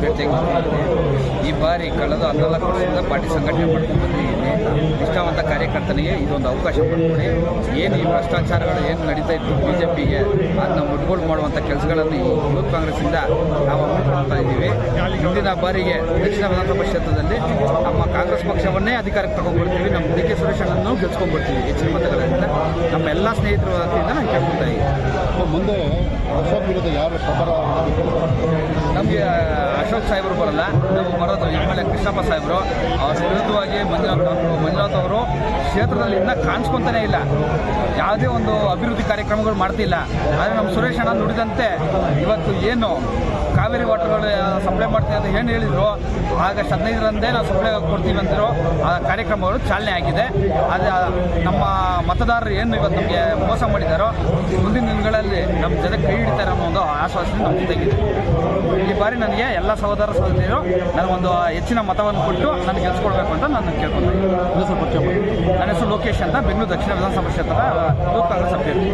ಈ ಬಾರಿ ಕಳೆದ ಹದಿನಾಲ್ಕು ವರ್ಷದಿಂದ ಪಾರ್ಟಿ ಸಂಘಟನೆ ಮಾಡ್ಕೊಂಡು ಬಂದಿದ್ದೀನಿ. ನಿಷ್ಠಾವಂತ ಕಾರ್ಯಕರ್ತನಿಗೆ ಇದೊಂದು ಅವಕಾಶ ಮಾಡಿಕೊಡಿ ಏನು ಈ ಭ್ರಷ್ಟಾಚಾರಗಳು ಏನು ನಡೀತಾ ಇತ್ತು ಬಿ ಜೆ ಪಿಗೆ ಅದನ್ನ ಮುಟ್ಗೋಲ್ ಮಾಡುವಂಥ ಕೆಲಸಗಳನ್ನು ಈ ಯೂತ್ ಕಾಂಗ್ರೆಸ್ಸಿಂದ ನಾವು ಮಾಡ್ತಾ ಇದ್ದೀವಿ. ಮುಂದಿನ ಬಾರಿಗೆ ದಕ್ಷಿಣ ವಿಧಾನಸಭಾ ಕ್ಷೇತ್ರದಲ್ಲಿ ನಮ್ಮ ಕಾಂಗ್ರೆಸ್ ಪಕ್ಷವನ್ನೇ ಅಧಿಕಾರಕ್ಕೆ ತಗೊಂಡ್ಬಿಡ್ತೀವಿ ನಮ್ಮ ಡಿ ಕೆ ಸುರೇಶನನ್ನು ಗೆಲ್ಸ್ಕೊಂಡ್ಬಿಡ್ತೀವಿ ಹೆಚ್ಚಿನ ಮತಗಳಿಂದ ನಮ್ಮ ಎಲ್ಲ ಸ್ನೇಹಿತರು ವತಿಯಿಂದ ನಾನು ಕೇಳ್ಕೊಳ್ತಾ ಇದ್ದೀನಿ. ಮುಂದೆ ಯಾರು ನಮಗೆ ಅಶೋಕ್ ಸಾಹೇಬರು ಬರಲ್ಲ. ನಾವು ಬರೋದು ಎ ಕೃಷ್ಣಪ್ಪ ಸಾಹೇಬರು. ಅವ್ರ ವಿರುದ್ಧವಾಗಿ ಮಂಜುನಾಥ್ ಅವರು ಮಂಜುನಾಥ್ ಅವರು ಕ್ಷೇತ್ರದಲ್ಲಿ ಇನ್ನೂ ಕಾಣಿಸ್ಕೊಂತಾನೆ ಇಲ್ಲ. ಯಾವುದೇ ಒಂದು ಅಭಿವೃದ್ಧಿ ಕಾರ್ಯಕ್ರಮಗಳು ಮಾಡ್ತಿಲ್ಲ. ಆದರೆ ನಮ್ಮ ಸುರೇಶ್ ಅಣ್ಣ ನುಡಿದಂತೆ ಇವತ್ತು ಏನು ಕಾವೇರಿ ವಾಟರ್ಗಳು ಸಪ್ಲೈ ಮಾಡ್ತೀವಿ ಅಂತ ಏನು ಹೇಳಿದ್ರು ಆಗಸ್ಟ್ ಹದಿನೈದರಂದೇ ನಾವು ಸಪ್ಲೈ ಕೊಡ್ತೀವಿ ಅಂತಿರೋ ಆ ಕಾರ್ಯಕ್ರಮಗಳು ಚಾಲನೆ ಆಗಿದೆ. ಅದು ನಮ್ಮ ಮತದಾರರು ಏನು ಇವತ್ತು ನಮಗೆ ಮೋಸ ಮಾಡಿದ್ದಾರೋ ಮುಂದಿನ ದಿನಗಳಲ್ಲಿ ನಮ್ಮ ಜೊತೆ ಕೈ ಹಿಡಿತಾರೆ ಅನ್ನೋ ಒಂದು ಆಶ್ವಾಸನೆ ನಮ್ಮ ಜೊತೆಗಿದೆ. ಈ ಬಾರಿ ನನಗೆ ಎಲ್ಲ ಸಹೋದರ ಸಹೋದರಿಯರು ನನಗೊಂದು ಹೆಚ್ಚಿನ ಮತವನ್ನು ಕೊಟ್ಟು ನನಗೆ ಗೆಲ್ಸ್ಕೊಡ್ಬೇಕು ಅಂತ ನಾನು ಕೇಳ್ಕೊಂಡು ನನ್ನ ಹೆಸರು ಲೋಕೇಶ್ ಅಂತ. ಬೆಂಗಳೂರು ದಕ್ಷಿಣ ವಿಧಾನಸಭಾ ಕ್ಷೇತ್ರದ ಯೂತ್ ಕಾಂಗ್ರೆಸ್ ಅಭ್ಯರ್ಥಿ